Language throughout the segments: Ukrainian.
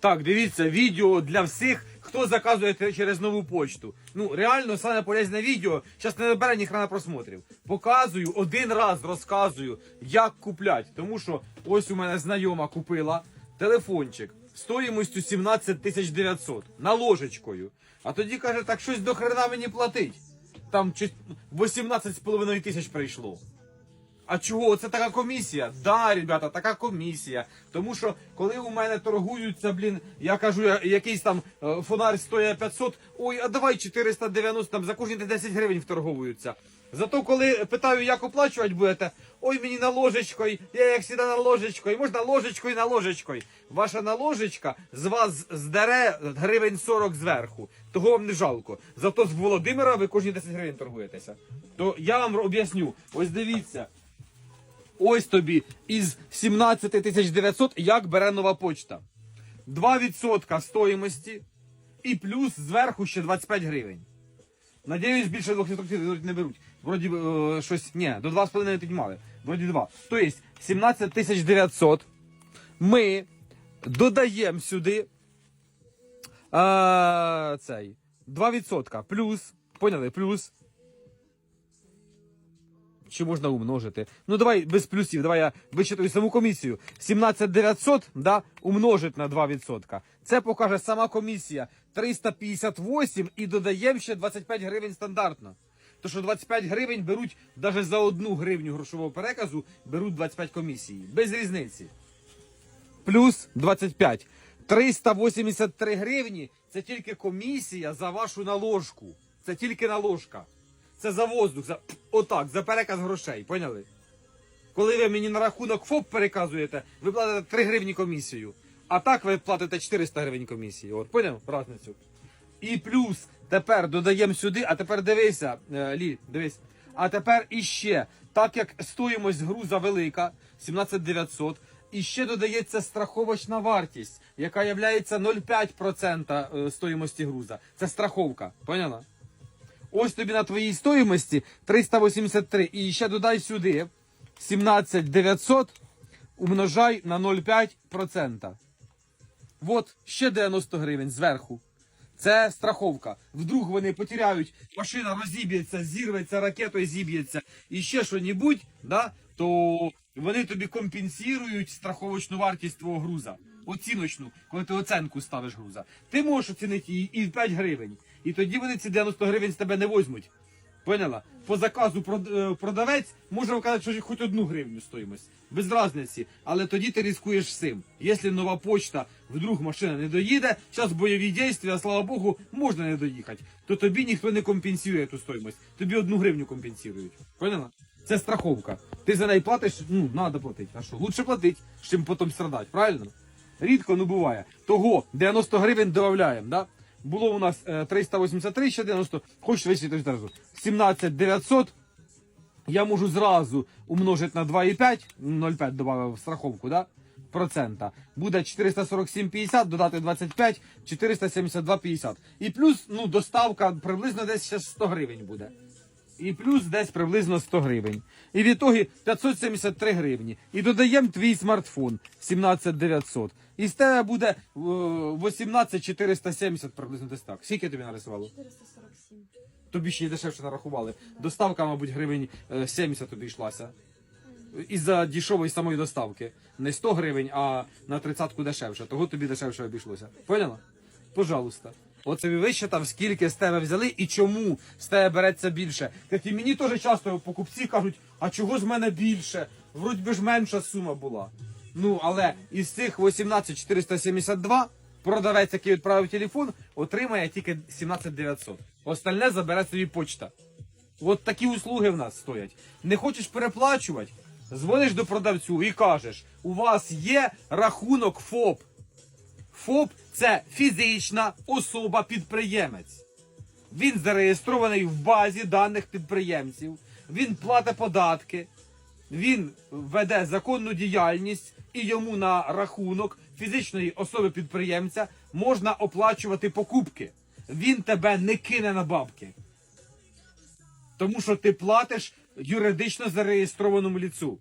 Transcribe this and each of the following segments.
Так, дивіться, відео для всіх, хто заказує через нову почту. Ну, реально, саме полезне відео. Зараз не набере ні хрена просмотрів. Показую, один раз розказую, як куплять. Тому що ось у мене знайома купила телефончик стоїмостю 17 тисяч 900 наложечкою. А тоді каже, так щось до хрена мені платить. Там чи 18,5 тисяч прийшло. А чого? Це така комісія? Да, ребята, така комісія. Тому що коли у мене торгуються, блін, я кажу, якийсь там е, фонарь стоїть 500, ой, а давай 490, там за кожні 10 гривень вторговуються. Зато коли питаю, як оплачувати будете, ой, мені на ложечкою, я як завжди на ложечкою, можна ложечкою на ложечкою. Ваша наложечка з вас здере гривень 40 зверху. Того вам не жалко. Зато з Володимира ви кожні 10 гривень торгуєтеся. То я вам об'ясню. Ось дивіться. Ось тобі із 17 тисяч 900 як бере нова почта. 2% стоїмості і плюс зверху ще 25 гривень. Надіюсь, більше 2% не беруть. Вроді е, щось. Ні, до 2,5 піднімали. Вроді 2. Тобто 17 тисяч ми додаємо сюди е, цей 2% плюс. Поняли? Плюс чи можна умножити? Ну давай без плюсів, давай я вичитаю саму комісію. 17900 да, умножить на 2%. Це покаже сама комісія. 358 і додаємо ще 25 гривень стандартно. То що 25 гривень беруть навіть за одну гривню грошового переказу, беруть 25 комісії. Без різниці. Плюс 25. 383 гривні це тільки комісія за вашу наложку. Це тільки наложка. Це за воздух, за отак, за переказ грошей, поняли? Коли ви мені на рахунок ФОП переказуєте, ви платите 3 гривні комісію. А так ви платите 400 гривень комісії. От, поняв разницю? І плюс тепер додаємо сюди, а тепер дивися, е, Лі, дивись. А тепер іще, так як стоїмость груза велика, 17900, і ще додається страховочна вартість, яка є 0,5% е, стоїмості груза. Це страховка, поняла? Ось тобі на твоїй стоїмості 383. І ще додай сюди 17 900 умножай на 0,5%. От ще 90 гривень зверху. Це страховка. Вдруг вони потеряють, машина розіб'ється, зірветься, ракетою зіб'ється і ще що-небудь, да, то вони тобі компенсують страховочну вартість твого груза. Оціночну, коли ти оценку ставиш груза. Ти можеш оцінити її і в 5 гривень. І тоді вони ці 90 гривень з тебе не возьмуть. Поняла? По заказу е, продавець може вказати, що хоч одну гривню стоїмость. Без разниці. Але тоді ти ризикуєш всім. Якщо нова почта, вдруг машина не доїде, зараз бойові дійства, слава Богу, можна не доїхати, то тобі ніхто не компенсує ту стоїмость. Тобі одну гривню компенсують. Поняла? Це страховка. Ти за неї платиш, ну, треба платити. А що? Лучше платити, чим потім страдати, правильно? Рідко ну буває. Того 90 гривень додаємо, да? Було у нас е, 383, ще 90, хочеш вичити зразу. 17 900, я можу зразу умножити на 2,5, 0,5 додав страховку, да? Процента. Буде 447,50, додати 25, 472,50. І плюс, ну, доставка приблизно десь ще 100 гривень буде. І плюс десь приблизно 100 гривень. І в ітогі 573 гривні. І додаємо твій смартфон 17900. І з тебе буде е, 18470 приблизно десь так. Скільки тобі нарисувало? 447. Тобі ще й дешевше нарахували. Доставка, мабуть, гривень е, 70 тобі йшлася. Із-за дешевої самої доставки. Не 100 гривень, а на 30 дешевше. Того тобі дешевше обійшлося. Поняла? Пожалуйста. От собі висчитав, скільки з тебе взяли і чому з тебе береться більше. Так і мені теж часто покупці кажуть, а чого з мене більше? Вроді би ж менша сума була. Ну, але із цих 18472 продавець, який відправив телефон, отримає тільки 17900. Остальне забере собі почта. От такі услуги в нас стоять. Не хочеш переплачувати? Дзвониш до продавцю і кажеш: у вас є рахунок ФОП. ФОП це фізична особа-підприємець. Він зареєстрований в базі даних підприємців, він платить податки, він веде законну діяльність і йому на рахунок фізичної особи-підприємця можна оплачувати покупки. Він тебе не кине на бабки. Тому що ти платиш юридично зареєстрованому ліцу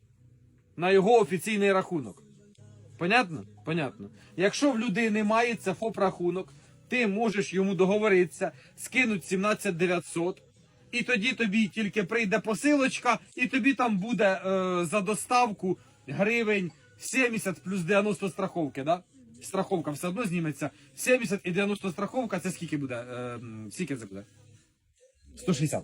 на його офіційний рахунок. Понятно? Понятно. Якщо в людини мається ФОП рахунок, ти можеш йому договоритися, скинуть 17 900, і тоді тобі тільки прийде посилочка, і тобі там буде е, за доставку гривень 70 плюс 90 страховки, да? Страховка все одно зніметься. 70 і 90 страховка, це скільки буде? Е, скільки це буде? 160.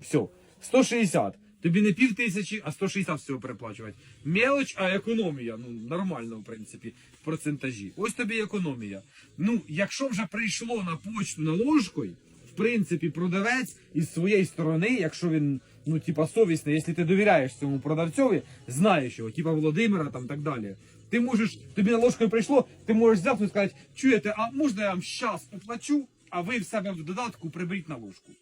Все. 160. Тобі не пів тисячі, а 160 всього переплачувати. Мелоч, а економія. Ну, нормально, в принципі, в процентажі. Ось тобі економія. Ну, якщо вже прийшло на почту наложкою, в принципі, продавець із своєї сторони, якщо він, ну, типа, совісний, якщо ти довіряєш цьому продавцьові, знаєш його, типа Володимира там так далі. Ти можеш, тобі наложкою прийшло, ти можеш взяти і сказати, чуєте, а можна я вам щас оплачу, а ви в себе в додатку приберіть наложку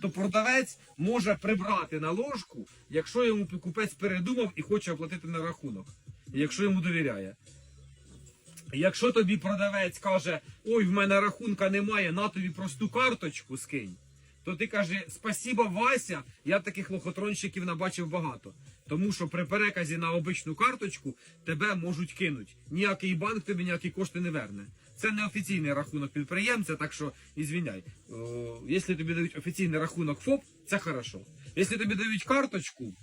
то продавець може прибрати на ложку, якщо йому покупець передумав і хоче оплатити на рахунок, якщо йому довіряє. Якщо тобі продавець каже, ой, в мене рахунка немає, на тобі просту карточку скинь, то ти каже, спасіба, Вася, я таких лохотронщиків набачив багато. Тому що при переказі на обичну карточку тебе можуть кинуть. Ніякий банк тобі ніякі кошти не верне. Це не офіційний рахунок підприємця, так що ізвіняй. Якщо тобі дають офіційний рахунок ФОП, це хорошо. Якщо тобі дають карточку,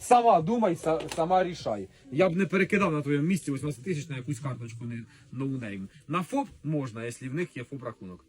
сама думай, сама рішай. Я б не перекидав на твоєму місці 18 тисяч на якусь карточку не ноунейм. На ФОП можна, якщо в них є ФОП рахунок.